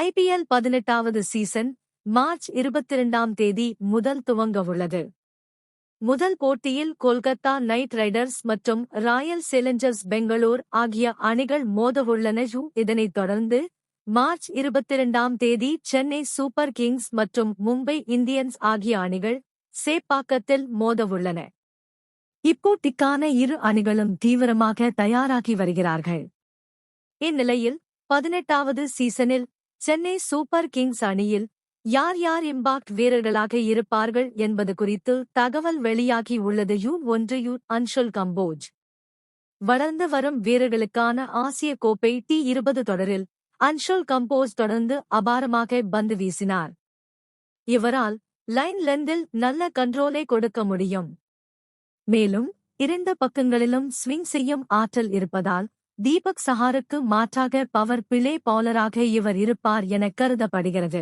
IPL பதினெட்டாவது season March இருபத்திரண்டாம் தேதி முதல் துவங்கவுள்ளது. முதல் போட்டியில் கொல்கத்தா நைட் ரைடர்ஸ் மற்றும் ராயல் சேலஞ்சர்ஸ் பெங்களூர் ஆகிய அணிகள் மோதவுள்ளன. இதனைத் தொடர்ந்து மார்ச் இருபத்திரண்டாம் தேதி சென்னை சூப்பர் கிங்ஸ் மற்றும் மும்பை இந்தியன்ஸ் ஆகிய அணிகள் சேப்பாக்கத்தில் மோதவுள்ளன. இப்போட்டிக்கான இரு அணிகளும் தீவிரமாக தயாராகி வருகிறார்கள். இந்நிலையில் பதினெட்டாவது சீசனில் சென்னை சூப்பர் கிங்ஸ் அணியில் யார் யார் இம்பாக்ட் வீரர்களாக இருப்பார்கள் என்பது குறித்து தகவல் வெளியாகி உள்ளது. யூ ஒன்று யூ அன்ஷுல் கம்போஜ். வளர்ந்து வரும் வீரர்களுக்கான ஆசிய கோப்பை டி இருபது தொடரில் அன்ஷுல் கம்போஸ் தொடர்ந்து அபாரமாக பந்து வீசினார். இவரால் லைன் லெந்தில் நல்ல கண்ட்ரோலை கொடுக்க முடியும். மேலும் இரண்டு பக்கங்களிலும் ஸ்விங் செய்யும் ஆற்றல் இருப்பதால் தீபக் சஹாருக்கு மாற்றாக பவர் பிளே பாலராக இவர் இருப்பார் என கருதப்படுகிறது.